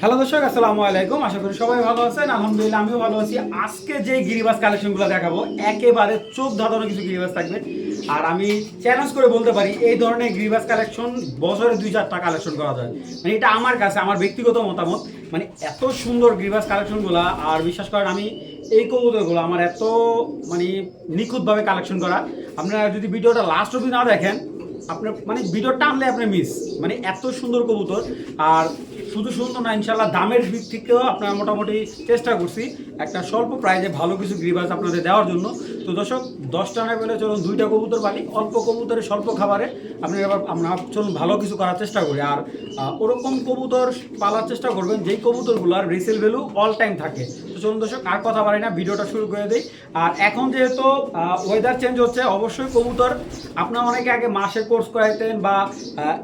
Hello দর্শক, আসসালামু আলাইকুম। আশা করি সবাই ভালো আছেন। আলহামদুলিল্লাহ, আমিও ভালো আছি। আজকে যে গিরিবাস কালেকশনগুলো দেখাবো, একেবারে চোখ ধাঁধানো কিছু গিরিবাস থাকবে। আর আমি চ্যালেঞ্জ করে বলতে পারি, এই ধরনের গিরিবাস কালেকশন বছরে দুই চারটা কালেকশন করা যায়। মানে এটা আমার কাছে, আমার ব্যক্তিগত মতামত। মানে এত সুন্দর গিরিবাস কালেকশনগুলো, আর বিশ্বাস করেন আমি এই কবুতরগুলো আমার এত মানে নিখুঁতভাবে কালেকশন করা। আপনারা যদি ভিডিওটা লাস্ট অবধি না দেখেন আপনার মানে ভিডিও টানলে আপনি মিস মানে এত সুন্দর কবুতর। আর শুধু সুন্দর না ইনশাল্লাহ দামের দিক থেকেও আপনার মোটামুটি চেষ্টা করছি একটা স্বল্প প্রাইজে ভালো কিছু গ্রিবাস আপনাদের দেওয়ার জন্য। তো দর্শক দশটা না পেলে চলুন দুইটা কবুতর পালি, অল্প কবুতরে স্বল্প খাবারে আপনি এবার আমরা চলুন ভালো কিছু করার চেষ্টা করি। আর ওরকম কবুতর পালার চেষ্টা করবেন, যেই কবুতরগুলোর রিসেল ভ্যালু অল টাইম থাকে। তো চলুন দর্শক, আর কথা বাড়ি না, ভিডিওটা শুরু করে দিই। আর এখন যেহেতু ওয়েদার চেঞ্জ হচ্ছে, অবশ্যই কবুতর, আপনার অনেকে আগে মাসের কোর্স করাইতেন বা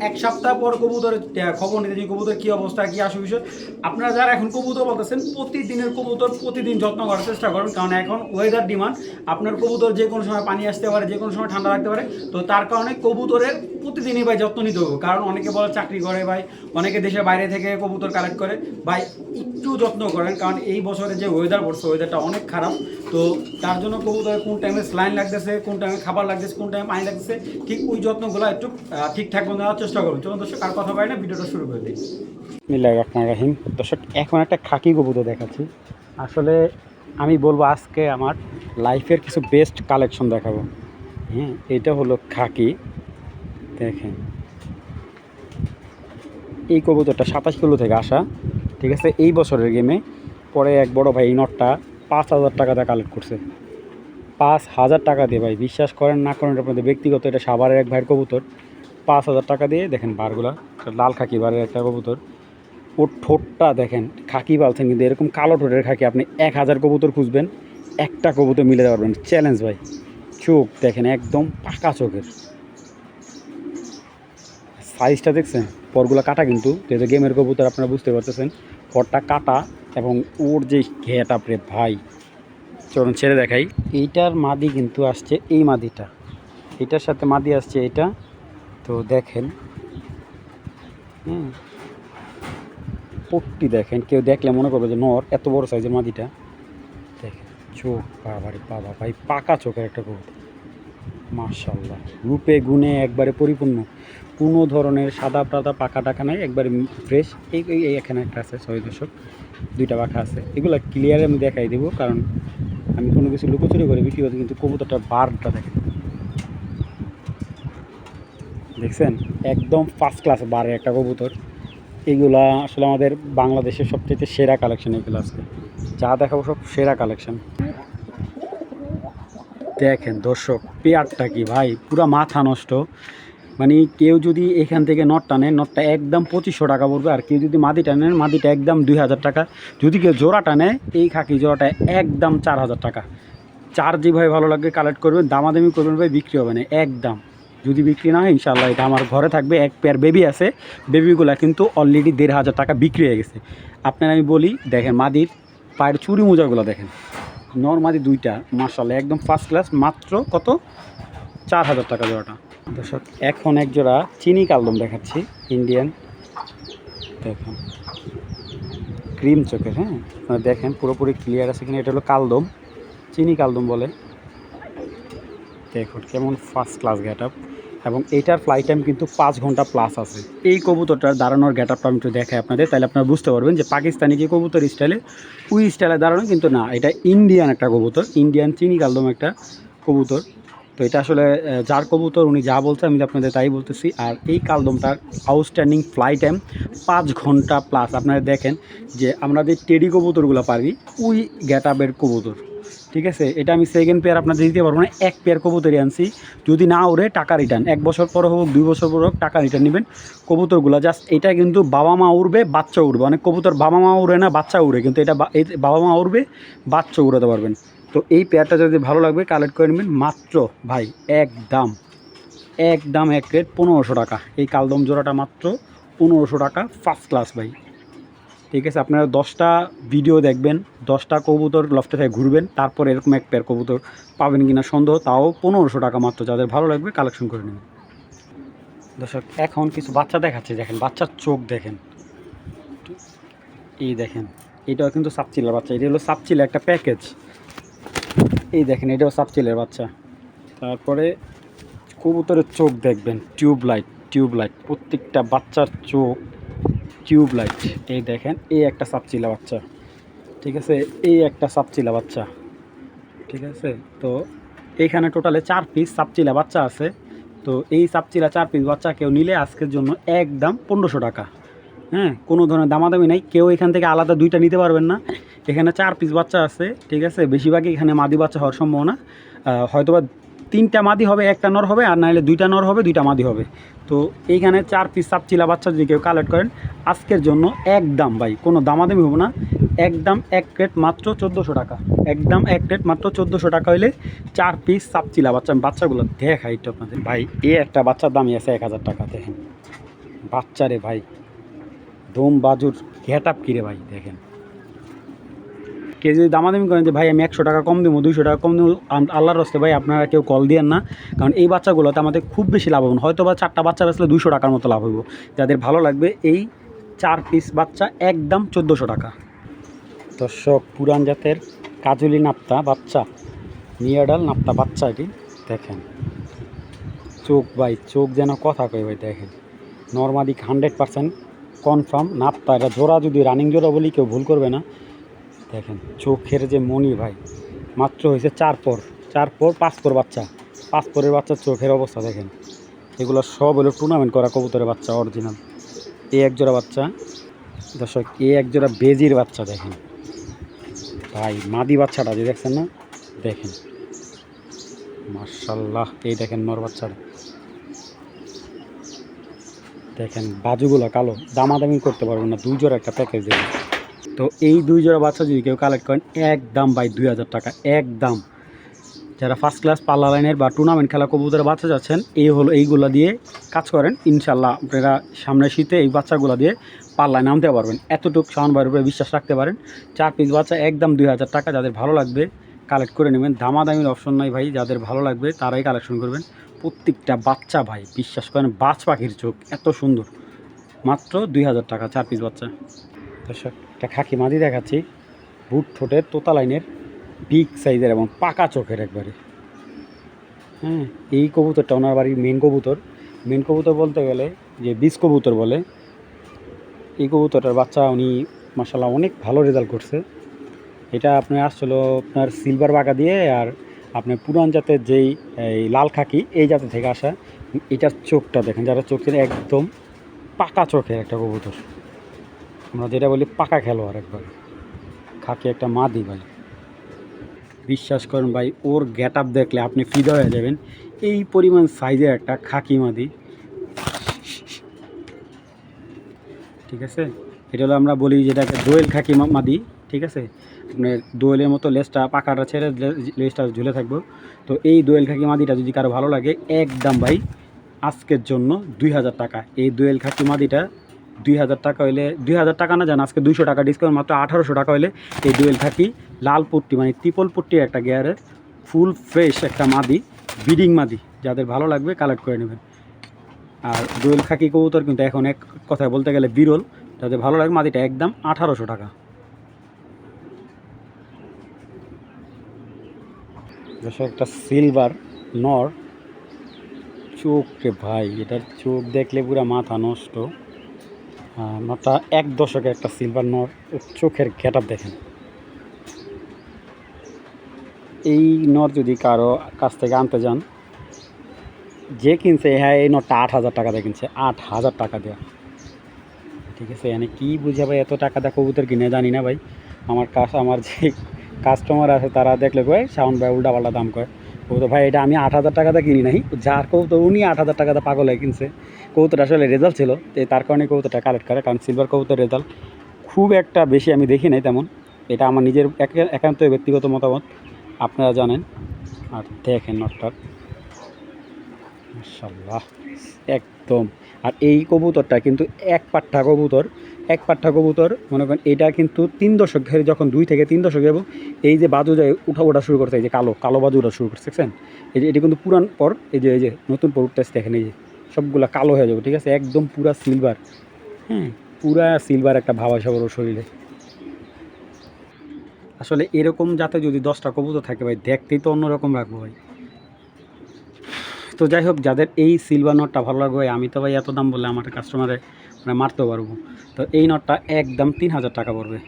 এক সপ্তাহ পর কবুতরের খবর নিতে যে কবুতর কী অবস্থা, কী আসু বিষয়, আপনারা যারা এখন কবুতর বলতেছেন, প্রতিদিনের কবুতর প্রতিদিন যত্ন করার চেষ্টা করেন, কারণ এখন ওয়েদার ডিমান্ড আপনার কবুতর যে কোনো সময় পানি আসতে পারে, যে কোনো সময় ঠান্ডা রাখতে পারে, তো তার কারণে কবুতরের প্রতিদিনই ভাই যত্ন নিতে হবে, কারণ অনেকে বলে চাকরি করে ভাই, অনেকে দেশের বাইরে থেকে কবুতর কালেক্ট করে, ভাই একটু যত্ন করেন, কারণ এই বছরে যে ওয়েদার পড়ছে ওয়েদারটা অনেক খারাপ। তো তার জন্য কবুতরের কোন টাইমে স্লাইন লাগতেছে, কোন টাইমে খাবার লাগতেছে, কোন টাইমে পানি লাগতেছে, ঠিক ওই যত্নগুলো একটু ঠিকঠাক মতো নেওয়ার চেষ্টা করুন। চলুন দর্শক, আর কথা পাই না, ভিডিওটা শুরু করে দিই। মিল্লাহ রহমান রাহিম। দর্শক, এখন একটা খাকি কবুতর দেখাচ্ছি। আসলে আমি বলব আজকে আমার লাইফের কিছু বেস্ট কালেকশন দেখাবো। হ্যাঁ এটা হলো খাকি। দেখেন। এই কবুতরটা সাতাশ কিলো থেকে আসা। ঠিক আছে? এই বছরের গেমে পরে এক বড় ভাই এই নটটা পাঁচ হাজার টাকা দিয়ে কালেক্ট করছে। পাঁচ হাজার টাকা দিয়ে ভাই, বিশ্বাস করেন না করেন আপনাদের ব্যক্তিগত, এটা সাভারের এক ভাইয়ের কবুতর। পাঁচ হাজার টাকা দিয়ে, দেখেন বারগুলা লাল খাকি বারের একটা কবুতর। ওর ঠোঁটটা দেখেন, খাকি পালছেন কিন্তু এরকম কালো ঠোঁটের খাকি আপনি এক হাজার কবুতর খুঁজবেন, একটা কবুতর মিলে পারবেন। চ্যালেঞ্জ ভাই, চোখ দেখেন, একদম পাকা চোখের। সাইজটা দেখছেন? পরগুলো কাটা কিন্তু যেহেতু গেমের কবুতর আপনারা বুঝতে পারতেছেন, পরটা কাটা এবং ওর যে ঘেট আপরে, ভাই, চলুন ছেড়ে দেখাই। এইটার মাদি কিন্তু আসছে, এই মাদিটা। এটার সাথে মাদি আসছে এটা। তো দেখেন পট্টি দেখেন, কেউ দেখলে মনে করবে যে নর, এত বড় সাইজের মাদিটা। দেখেন, চোখ, বাবারে বাবা, ভাই, পাকা চোখের একটা কবুতর। মার্শাল্লাহ রূপে, গুণে একবারে পরিপূর্ণ। কোনো ধরনের সাদা টাদা পাকা টাকা নাই, একবারে ফ্রেশ এই এই এখানে একটা আছে ছয় দশক দুইটা পাখা আছে। এগুলো ক্লিয়ারে আমি দেখাই দেবো, কারণ আমি কোনো কিছু লুকোচুরি করে বিক্রি করতে কিন্তু কবুতরটার বারটা দেখেন দেখছেন? একদম ফার্স্ট ক্লাস বারে একটা কবুতর। এগুলা আসলে আমাদের বাংলাদেশের সবচেয়ে সেরা কালেকশন এগুলো আছে যা দেখাবো সব সেরা কালেকশন দেখেন দর্শক, পেয়ারটা কি ভাই? পুরা মাথা নষ্ট। মানে কেউ যদি এখান থেকে নট টানে নটটা একদম পঁচিশশো টাকা পড়বে, আর কেউ যদি মাদি টানেন মাদিটা একদম দুই হাজার টাকা। যদি কেউ জোড়া টানে এই খাকি জোড়াটা একদম চার হাজার টাকা। চার যেভাবে ভালো লাগবে কালেক্ট করবেন, দামাদামি করবেন ভাই, বিক্রি হবে না, একদম। যদি বিক্রি না হয় ইনশাল্লাহ এটা আমার ঘরে থাকবে, এক পেয়ার বেবি আছে। বেবিগুলা কিন্তু অলরেডি দেড় হাজার টাকা বিক্রি হয়ে গেছে। আপনার আমি বলি, দেখেন মাদির পায়ের চুরি মোজাগুলো দেখেন। নর্মাদি দুইটা মার্শাল্লাহ একদম ফার্স্ট ক্লাস মাত্র কত? চার হাজার টাকা জোড়াটা। দর্শক, এখন এক জোড়া চিনি কালদম দেখাচ্ছি ইন্ডিয়ান দেখেন, ক্রিম চোখের হ্যাঁ? দেখেন, পুরোপুরি ক্লিয়ার আছে কিনা, এটা হলো কালদম, চিনি কালদম বলে। দেখুন, কেমন ফার্স্ট ক্লাস গেট আপ এবং এইটার ফ্লাইট টাইম কিন্তু পাঁচ ঘণ্টা প্লাস আছে। এই কবুতরটার দাঁড়ানোর গেট আপটা আমি একটু দেখাই আপনাদের তাহলে আপনারা বুঝতে পারবেন যে পাকিস্তানি যে কবুতর স্টাইলে ওই স্টাইলে দাঁড়ানো কিন্তু না। এটা ইন্ডিয়ান একটা কবুতর ইন্ডিয়ান চিনি কালদম একটা কবুতর। তো এটা আসলে যার কবুতর উনি যা বলছে, আমি আপনাদের তাই বলতেছি। আর এই কালদমটার আউটস্ট্যান্ডিং ফ্লাই টাইম পাঁচ ঘণ্টা প্লাস আপনারা দেখেন যে আমরা যে টেডি কবুতরগুলো পারি ওই গেট আপের কবুতর। ঠিক আছে? এটা আমি সেকেন্ড পেয়ার আপনাদের দিতে পারব না, এক পেয়ার কবুতরই আনছি। যদি না ওরে, টাকা রিটার্ন এক বছর পর হোক, দুই বছর পর হোক, টাকা রিটার্ন নেবেন কবুতরগুলো। জাস্ট এটা কিন্তু বাবা মা উড়বে, বাচ্চা উড়বে। অনেক কবুতর বাবা মা উড়ে না, বাচ্চা উড়ে। কিন্তু এটা বাবা মা উড়বে, বাচ্চা উড়াতে পারবেন। তো এই পেয়ারটা যদি ভালো লাগবে কালেক্ট করে নেবেন মাত্র ভাই এক দাম। এক দাম, এক রেট পনেরোশো টাকা। এই কালদম জোড়াটা মাত্র পনেরোশো টাকা ফার্স্ট ক্লাস ভাই। ঠিক আছে, আপনারা দশটা ভিডিও দেখবেন, দশটা কবুতর লফটে থেকে ঘুরবেন, তারপর এরকম এক পেয়ার কবুতর পাবেন কিনা সন্দেহ, তাও পনেরোশো টাকা মাত্র। যাদের ভালো লাগবে কালেকশন করে নেবেন। দর্শক, এখন কিছু বাচ্চা দেখাচ্ছে, দেখেন, বাচ্চার চোখ দেখেন। এই দেখেন, এটাও কিন্তু সাপচিলের বাচ্চা, এটা হলো সাপচিলা, একটা প্যাকেজ এই দেখেন, এটাও সাপচিলের বাচ্চা। তারপরে কবুতরের চোখ দেখবেন টিউব লাইট টিউব লাইট প্রত্যেকটা বাচ্চার চোখ টিউব লাইট এই দেখেন, এই একটা সাপচিলা বাচ্চা। ঠিক আছে? এই একটা সাপচিলা বাচ্চা। ঠিক আছে? তো এইখানে টোটালে চার পিস সাপচিলা বাচ্চা আছে। তো এই সাপচিলা চার পিস বাচ্চা কেউ নিলে আজকের জন্য একদম পনেরোশো টাকা। হ্যাঁ? কোনো ধরনের দামাদামি নাই। কেউ এখান থেকে আলাদা দুইটা নিতে পারবেন না। এখানে চার পিস বাচ্চা আছে ঠিক আছে? বেশিরভাগই এখানে মাদি বাচ্চা হওয়ার সম্ভাবনা। আহ, হয়তোবা তিনটা মাদি হবে একটা নর হবে আর নাহলে দুইটা নর হবে দুইটা মাদি হবে। তো এইখানে চার পিস সাপচিলা বাচ্চা যদি কেউ কালেক্ট করেন আজকের জন্য একদম ভাই কোনো দামাদামি হবে না। একদম এক প্লেট মাত্র চোদ্দোশো টাকা। একদম এক প্লেট মাত্র চোদ্দোশো টাকা হইলে চার পিস সাপচিলা বাচ্চা বাচ্চাগুলো দেখাই একটু আপনাদের। ভাই এ একটা বাচ্চার দামই আছে এক হাজার টাকা দেখেন। বাচ্চারে ভাই দম বাজুর ঘেট আপ কিরে ভাই দেখেন। কে যদি দামাদামি করেন যে, ভাই, আমি একশো টাকা কম দেবো, দুইশো টাকা কম দেবো আল্লাহর রস্তে, ভাই, আপনারা কেউ কল দিয়েন না। কারণ এই বাচ্চাগুলোতে আমাদের খুব বেশি লাভ হবে হয়তো বা চারটা বাচ্চা বেচলে দুশো টাকার মতো লাভ হইব। যাদের ভালো লাগবে, এই চার পিস বাচ্চা একদম চোদ্দোশো টাকা। দর্শক, পুরান জাতের কাজুলি নাপ্তা বাচ্চা, নিয়াডাল নাপ্তা বাচ্চা এটি, দেখেন। চোখ, ভাই, চোখ যেন কথা কয়, ভাই, দেখেন। নর্মালি হান্ড্রেড পার্সেন্ট কনফার্ম নাপ্তা। এটা জোড়া যদি রানিং জোড়া বলি, কেউ ভুল করবে না। দেখেন, চোখের যে মনি ভাই, মাত্র হয়েছে চার পর চার পর পাঁচ পর বাচ্চা। পাঁচ পরের বাচ্চার চোখের অবস্থা দেখেন। এগুলো সব হলো টুর্নামেন্ট করা কবুতরের বাচ্চা অরিজিনাল এ এক জোড়া বাচ্চা। দর্শক, এ এক জোড়া বেজির বাচ্চা দেখেন। ভাই, মাদি বাচ্চাটা যে দেখছেন না? দেখেন। মার্শাল্লাহ এই দেখেন নর বাচ্চাটা। দেখেন, বাজুগুলো কালো। দামাদামি করতে পারবেন না, দুই জোড়া একটা প্যাকেজ দেবেন। তো এই দুই জোড়া বাচ্চা যদি কেউ কালেক্ট করেন, একদম বাই দুই হাজার টাকা, একদম। যারা ফার্স্ট ক্লাস পাল্লা লাইনের বা টুর্নামেন্ট খেলা কবুতরে বাচ্চা যাচ্ছেন, এই হলো এইগুলা দিয়ে কাজ করেন। ইনশাল্লাহ আপনারা সামনে শীতে এই বাচ্চাগুলো দিয়ে পাল্লায় নামতে পারবেন। এতটুকু ভাইয়ের উপরে বিশ্বাস রাখতে পারেন। চার পিস বাচ্চা একদম দুই হাজার টাকা, যাদের ভালো লাগবে কালেক্ট করে নেবেন। দামাদামির অপশন নাই ভাই, যাদের ভালো লাগবে তারাই কালেকশন করবেন। প্রত্যেকটা বাচ্চা ভাই, বিশ্বাস করেন, বাজ পাখির চোখ, এত সুন্দর। মাত্র দুই হাজার টাকা চার পিস বাচ্চা। একটা খাকি মাদি দেখাচ্ছি। বুট ঠোঁটের তোতা লাইনের বিগ সাইজের এবং পাকা চোখের একবারে। হ্যাঁ এই কবুতরটা ওনার বাড়ির মেন কবুতর। মেন কবুতর বলতে গেলে, যে বীজ কবুতর বলে, এই কবুতরটার বাচ্চা উনি মাসাল্লাহ অনেক ভালো রেজাল্ট করছে। এটা আপনার আসছিল আপনার সিলভার বাঁকা দিয়ে আর আপনার পুরান জাতের যেই, এই লাল খাকি, এই জাতের থেকে আসা, এটার চোখটা দেখেন, যারা চোখের একদম পাকা চোখের একটা কবুতর। আমরা যেটা বলি পাকা খেলোয়াড় একবার। খাকি একটা মাদি ভাই। বিশ্বাস করেন ভাই, ওর গেট আপ দেখলে আপনি ফিদা হয়ে যাবেন। এই পরিমাণ সাইজের একটা খাকি মাদি। ঠিক আছে? এটা হলো আমরা বলি যেটাকে দোয়েল খাকি মাদি। ঠিক আছে? আপনার দোয়েলের মতো লেসটা পাকাটা ছেড়ে লে- লেজটা ঝুলে থাকব। তো এই দোয়েল খাকি মাদিটা যদি কারও ভালো লাগে, একদম ভাই, আজকের জন্য দুই হাজার টাকা। এই দোয়েল খাকি মাদিটা দুই হাজার টাকা হইলে, দুই হাজার টাকা না জান, আজকে দুইশো টাকা ডিসকাউন্ট মাত্র আঠারোশো টাকা হইলে এই দোয়েল থাকি লাল পুট্টি মানে ত্রিপল পট্টির একটা গিয়ারের ফুল ফ্রেশ একটা মাদি বিডিং মাদি। যাদের ভালো লাগবে কালেক্ট করে নেবেন। আর দোয়েল খাকি কবুতর কিন্তু এখন এক কথায় বলতে গেলে বিরল। যাদের ভালো লাগে মাদিটা একদম আঠারোশো টাকা। একটা সিলভার নর। চোখ ভাই, এটার চোখ দেখলে পুরো মাথা নষ্ট। নটা এক দশকে একটা সিলভার নর চোখের গেট দেখেন। এই নর যদি কারও কাছ থেকে আনতে যান, যে কিনছে হ্যাঁ এই নটটা আট হাজার টাকা দিয়ে কিনছে, আট হাজার টাকা দেওয়া ঠিক আছে, এনে কি বুঝে ভাই এত টাকা দেয় কবুতর কিনে জানি না ভাই। আমার কাজ আমার যে কাস্টমার আছে, তারা দেখলে কয়, সাউন্ড ভাই উল্টা পাল্টা দাম কয়। কবুতর। ভাই, এটা আমি আট হাজার টাকাতে কিনি নাই। যার কৌ কবুতর, উনি আট হাজার টাকাতে পাগল হয়ে কিনছে। কবুতর আসলে রেজাল্ট ছিল, তো তার কারণে কবুতরটা কালেক্ট করে, কারণ সিলভার কবুতর রেজাল্ট খুব একটা বেশি আমি দেখি নাই তেমন। এটা আমার নিজের একা- একান্ত ব্যক্তিগত মতামত, আপনারা জানেন। আর দেখেন নটটার মাশাল্লাহ একদম। আর এই কবুতরটা কিন্তু এক পাট্টা কবুতর এক পাট্টা কবুতর, মনে করেন এটা কিন্তু তিন দশক যখন দুই থেকে তিন দশক এবং এই যে বাজু যায় উঠা ওঠা শুরু করছে, এই যে কালো কালো বাজু ওঠা শুরু করছে, দেখছেন? এই যে, এটি কিন্তু পুরান পর, এই যে এই যে নতুন পর উঠতেছে, দেখেন এই যে, সবগুলা কালো হয়ে যাবে, ঠিক আছে? একদম পুরা সিলভার হ্যাঁ পুরা সিলভার একটা ভাব আসে ওর শরীরে। আসলে এরকম যাতে যদি দশটা কবুতর থাকে ভাই, দেখতেই তো অন্যরকম রাখব ভাই। তো যাই হোক, যাদের এই সিলভার নটটা ভালো লাগবে আমি তো ভাই এত দাম বললে আমার কাস্টমারে মানে মারতেও পারব। তো এই নটটা একদম তিন হাজার টাকা পড়বে।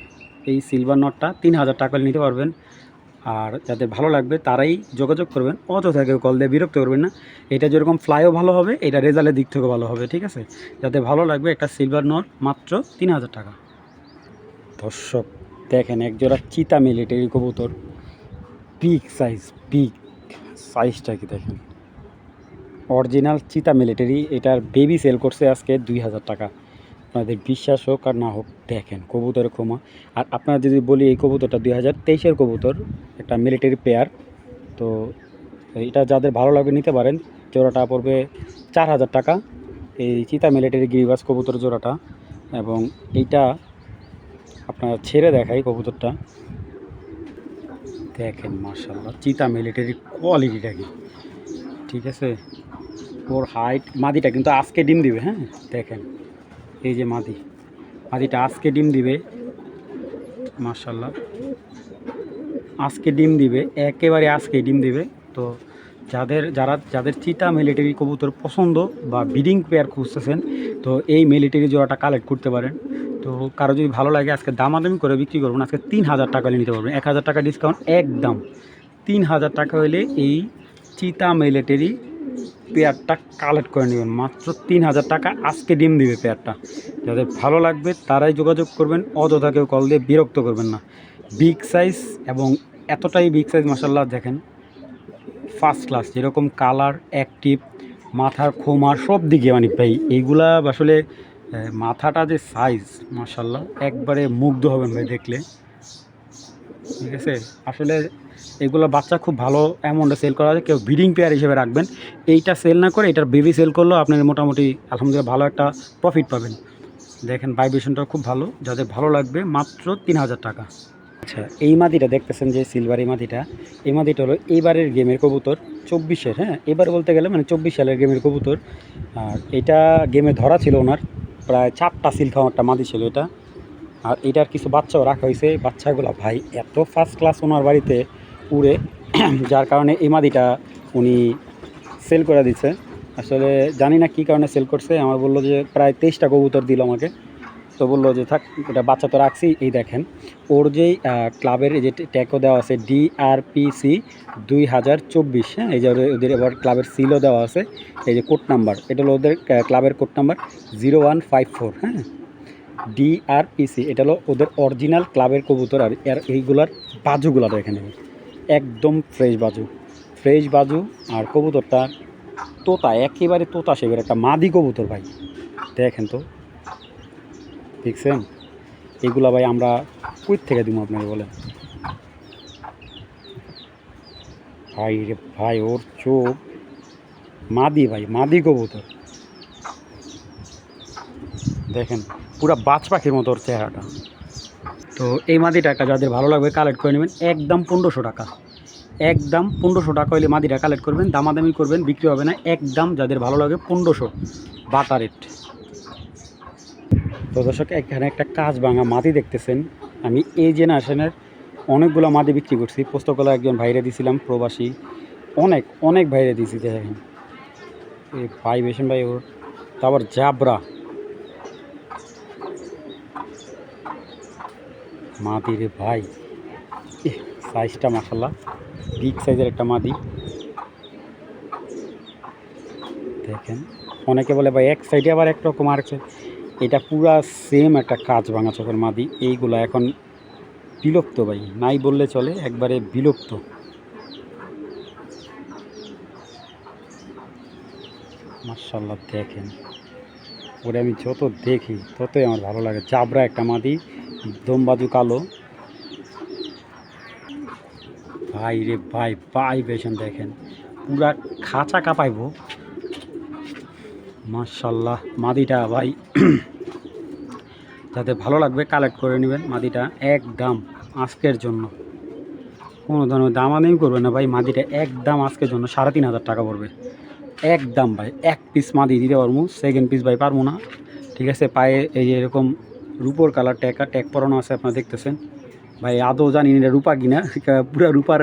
এই সিলভার নটটা তিন হাজার টাকা নিতে পারবেন। আর যাদের ভালো লাগবে তারাই যোগাযোগ করবেন। অযথা কেউ কল দিয়ে বিরক্ত করবেন না। এটা যেরকম ফ্লাইও ভালো হবে, এটা রেজাল্টের দিক থেকেও ভালো হবে, ঠিক আছে? যাদের ভালো লাগবে একটা সিলভার নট মাত্র তিন হাজার টাকা। দর্শক, দেখেন একজোড়া চিতা মিলিটারি কবুতর। বিগ সাইজ বিগ সাইজটা কি দেখেন? অরিজিনাল চিতা মিলিটারি এটার বেবি সেল করছে আজকে দুই হাজার টাকা। আপনাদের বিশ্বাস হোক আর না হোক, দেখেন কবুতরের ক্ষমা। আর আপনারা যদি বলি এই কবুতরটা দুই হাজার তেইশের কবুতর, একটা মিলিটারি পেয়ার তো এটা যাদের ভালো লাগে নিতে পারেন। জোড়াটা পড়বে চার হাজার টাকা। এই চিতা মিলিটারি গিরিবাস কবুতর জোড়াটা এবং এইটা আপনারা ছেড়ে দেখাই কবুতরটা। দেখেন মার্শাল্লাহ চিতা মিলিটারি কোয়ালিটিটা কি। ঠিক আছে? ওর হাইট মাদিটা কিন্তু আজকে ডিম দিবে হ্যাঁ? দেখেন। এই যে মাদি। মাদিটা আজকে ডিম দিবে। মার্শাল্লাহ আজকে ডিম দিবে। একেবারে আজকে ডিম দিবে। তো যাদের, যারা, যাদের চিতা মিলিটারি কবুতর পছন্দ বা বিডিং পেয়ার খুঁজতেছেন, তো এই মিলিটারি জোড়াটা কালেক্ট করতে পারেন। তো কারও যদি ভালো লাগে, আজকে দামাদামি করে বিক্রি করবেন, আজকে তিন হাজার টাকা নিতে পারবেন। এক হাজার টাকা ডিসকাউন্ট একদম। তিন হাজার টাকা হলে এই চিতা মিলিটারি পেয়ারটা কালেক্ট করে নেবেন। মাত্র তিন হাজার টাকা আজকে ডিম দিবে পেয়ারটা। যাদের ভালো লাগবে তারাই যোগাযোগ করবেন, অযথা কেউ কল দিয়ে বিরক্ত করবেন না। বিগ সাইজ এবং এতটাই বিগ সাইজ মাসাল্লাহ দেখেন ফার্স্ট ক্লাস যেরকম কালার অ্যাক্টিভ মাথার খোমা সব দিকে মানে ভাই, এইগুলা আসলে মাথাটা যে সাইজ মাসাল্লাহ একবারে মুগ্ধ হবেন ভাই দেখলে। ঠিক আছে? আসলে এগুলো বাচ্চা খুব ভালো অ্যামাউন্টে সেল করা যায় কেউ ব্রিডিং পেয়ার হিসেবে রাখবেন। এইটা সেল না করে এটার বেবি সেল করলেও আপনার মোটামুটি আলহামদুলিল্লাহ ভালো একটা প্রফিট পাবেন। দেখেন ভাইব্রেশনটা খুব ভালো। যাদের ভালো লাগবে মাত্র তিন হাজার টাকা। আচ্ছা এই মাদিটা দেখতেছেন যে সিলভার এই মাদিটা এই মাদিটা হলো এইবারের গেমের কবুতর, চব্বিশের হ্যাঁ? এবার বলতে গেলে মানে চব্বিশ সালের গেমের কবুতর। আর এটা গেমে ধরা ছিল ওনার। প্রায় চারটা সিল খাওয়া একটা মাদি ছিল এটা। আর এটার কিছু বাচ্চাও রাখা হয়েছে। বাচ্চাগুলো ভাই এত ফার্স্ট ক্লাস ওনার বাড়িতে। উড়ে, যার কারণে এই মাদিটা উনি সেল করে দিচ্ছে আসলে জানি না কী কারণে সেল করছে, আমার বলল যে প্রায় তেইশটা কবুতর দিল আমাকে। তো বলল যে থাক, এটা বাচ্চা তো রাখছি, এই দেখেন। ওর যেই ক্লাবের যে ট্যাগও দেওয়া আছে ডিআরপিসি দুই হাজার চব্বিশ হ্যাঁ? এই যে ওদের- এবার ক্লাবের সিলও দেওয়া আছে, এই যে কোড নাম্বার এটা হলো ওদের ক্লাবের code number zero one five four হ্যাঁ? ডিআরপিসি এটা হলো ওদের অরিজিনাল ক্লাবের কবুতর আর এইগুলার বাজুগুলো এখানে। একদম ফ্রেশ বাজু। ফ্রেশ বাজু আর কবুতরটা তোতা, একেবারে তোতা সেবের একটা মাদি কবুতর ভাই। দেখেন তো। দেখছেন? এগুলা ভাই আমরা কই থেকে দিব আপনাকে বলেন? ভাই রে ভাই, ওর চোখ মাদি ভাই, মাদি কবুতর। দেখেন, পুরা বাজ পাখির মতো ওর চেহারাটা। তো এই মাদিটা একটা যাদের ভালো লাগবে কালেক্ট করে নেবেন, একদম পনেরোশো টাকা। একদম পনেরোশো টাকা হলে মাদিটা কালেক্ট করবেন, দামাদামি করবেন, বিক্রি হবে না, একদম যাদের ভালো লাগে পনেরোশো বাটা রেট তো দর্শক, এখানে একটা কাজ ভাঙা মাদি দেখতেছেন। আমি এই জেনারেশনের অনেকগুলো মাদি বিক্রি করছি। পোস্তকলা একজন ভাইরে দিছিলাম, প্রবাসী। অনেক অনেক ভাইরে দিয়েছি দেখেন। এই ভাই বেশন ভাই ওর তারপর জাবরা। মাদি রে ভাই। সাইজটা মাসাল্লাহ বিগ সাইজের একটা মাদি। দেখেন, অনেকে বলে ভাই এক সাইডে আবার একরকম আর এটা পুরা সেম একটা কাজ ভাঙা চোখের মাদি। এইগুলো এখন বিলুপ্ত ভাই, নাই বললে চলে, একবারে বিলুপ্ত। মার্শাল্লাহ দেখেন। ওরে আমি যত দেখি, ততই আমার ভালো লাগে। চাবড়া একটা মাদি। দমবাজু কালো। ভাই রে ভাই ভাই বেশন দেখেন। পুরা খাঁচা কাঁপাইবো। মার্শাল্লাহ মাদিটা ভাই। যাতে ভালো লাগবে কালেক্ট করে নেবেন মাদিটা একদম আজকের জন্য। কোনো ধরনের দামাদামি করবে না ভাই, মাদিটা একদম আজকের জন্য সাড়ে তিন হাজার টাকা পড়বে। একদম ভাই, এক পিস মাদি দিতে পারব সেকেন্ড পিস ভাই পারব না। ঠিক আছে, পায়ে এই এরকম রুপোর কালার ট্যাকা ট্যাগ পরানো আছে, আপনারা দেখতেছেন। ভাই, আদৌ জানি না রূপা কিনা পুরা রূপার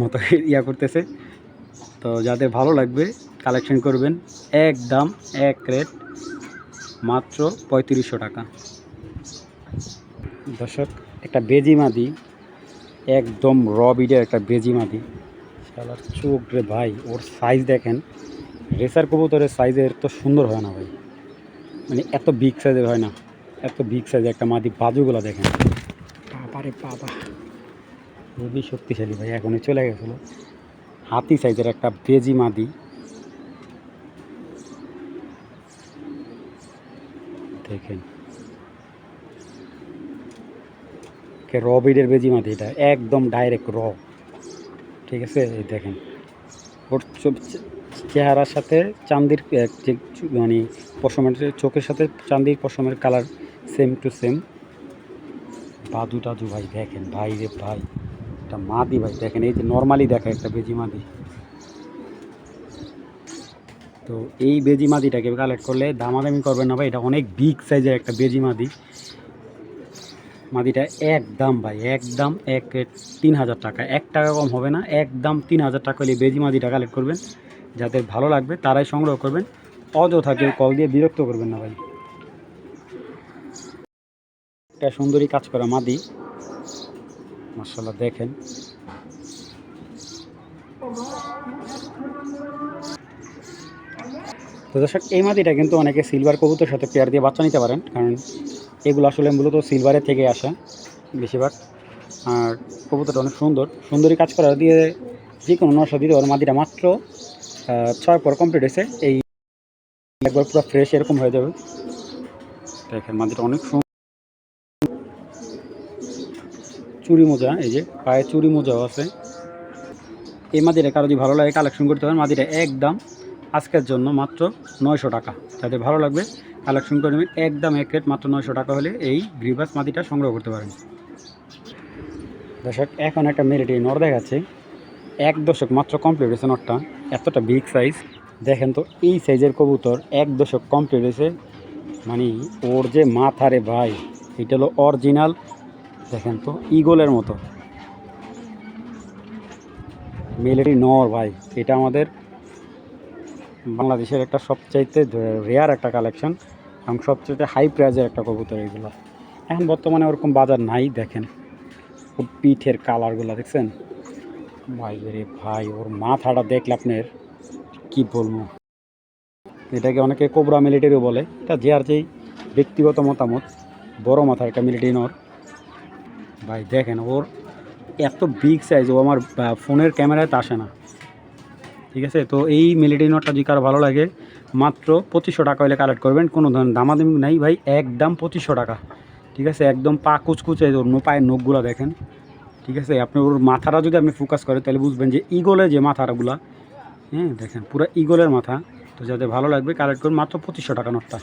মতো ইয়া করতেছে। তো যাদের ভালো লাগবে কালেকশন করবেন। একদম এক রেট মাত্র পঁয়ত্রিশশো টাকা। দর্শক, একটা বেজি মাদি একদম র বিডের একটা বেজি মাদি শালার চোখ রে ভাই, ওর সাইজ দেখেন। রেসার কবুতরের সাইজের তো সুন্দর হয় না ভাই। মানে এত বিগ সাইজের হয় না। এত বিগ সাইজের একটা মাদি বাজুগুলো দেখেন। বাবারে বাবা। খুবই শক্তিশালী ভাই এখনই চলে গেছিল। হাতি সাইজের একটা বেজি মাদি। দেখেন। কে র বিডের বেজি মাদি এটা একদম ডাইরেক্ট র ঠিক আছে? এই দেখেন। ওর চেহারার সাথে চান্দির যে মানে পশমের চোখের সাথে চান্দির পশমের কালার সেম টু সেম দাদু টাদু ভাই, দেখেন ভাই রে ভাই, একটা মাদি ভাই, দেখেন এই যে নর্মালি দেখা একটা বেজি মাদি। তো এই বেজি মাদিটাকে কালেক্ট করলে দামাদামি করবেন না ভাই, এটা অনেক বিগ সাইজের একটা বেজি মাদি। মাদিটা একদম ভাই, একদম এক তিন হাজার টাকা। এক টাকা কম হবে না, একদম তিন হাজার টাকা হলে বেজি মাদিটা কালেক্ট করবেন। যাদের ভালো লাগবে তারাই সংগ্রহ করবেন। অযথা কেউ কল দিয়ে বিরক্ত করবেন না ভাই। একটা সুন্দরী কাজ করা মাদি। মার্শাল্লাহ দেখেন। তো দর্শক, এই মাদিটা কিন্তু অনেকে সিলভার কবুতর সাথে পেয়ার দিয়ে বাচ্চা নিতে পারেন, কারণ এগুলো আসলে মূলত সিলভারের থেকে আসে বেশিরভাগ। আর কবুতরটা অনেক সুন্দর। সুন্দরী কাজ করা দিয়ে যে কোনো নশো দিতে পারে মাদিটা, মাত্র ছয় পর কমপ্লিট হয়েছে। এই একবার পুরো ফ্রেশ এরকম হয়ে যাবে। দেখেন, মাদিটা অনেক সুন্দর চুরি মোজা, এই যে পায়ে চুরি মোজাও আছে। এই মাদিটা কারও যদি ভালো লাগে কালেকশন করতে পারেন মাদিটা একদম আজকের জন্য মাত্র নয়শো টাকা। যাদের ভালো লাগবে কালেকশন করে নেবেন, একদম এক রেট মাত্র নয়শো টাকা হলে এই গ্রিবাস মাদিটা সংগ্রহ করতে পারেন। দর্শক, এখন একটা মেরিটি নর দেখাচ্ছে। এক দশক মাত্র কমপ্লিট হয়েছে নটটা এতটা বিগ সাইজ দেখেন তো, এই সাইজের কবুতর এক দশক কমপ্লিট হয়েছে। মানে ওর যে মাথা রে ভাই, এটা হলো অরিজিনাল দেখেন তো ইগলের মতো। মিলিটারি নর ভাই, এটা আমাদের বাংলাদেশের একটা সবচাইতে রেয়ার একটা কালেকশন এবং সবচাইতে হাই প্রাইজের একটা কবুতর এগুলো। এখন বর্তমানে ওরকম বাজার নাই, দেখেন। ওর পিঠের কালারগুলো দেখছেন? ভাই রে ভাই, ওর মাথাটা দেখলে আপনার কি বলব? এটাকে অনেকে কোবরা মিলিটারিও বলে, এটা যে আর যেই ব্যক্তিগত মতামত, বড় মাথার একটা মিলিটারি নর। ভাই, দেখেন, ওর এত বিগ সাইজ ও আমার ফোনের ক্যামেরায় তো আসে না। ঠিক আছে? তো এই মিলিটারি নটটা যদি কারও ভালো লাগে, মাত্র পঁচিশশো টাকা হলে কালেক্ট করবেন। কোনো ধরনের দামাদামি নাই ভাই, একদম পঁচিশশো টাকা। ঠিক আছে? একদম পা কুচকুচে ওর পায়ের নখগুলো দেখেন। ঠিক আছে? আপনি ওর মাথাটা যদি আপনি ফোকাস করেন, তাহলে বুঝবেন যে ইগলের যে মাথাগুলা হ্যাঁ দেখেন, পুরো ইগলের মাথা। তো যাদের ভালো লাগবে কালেক্ট করুন, মাত্র পঁচিশশো টাকা নোটটা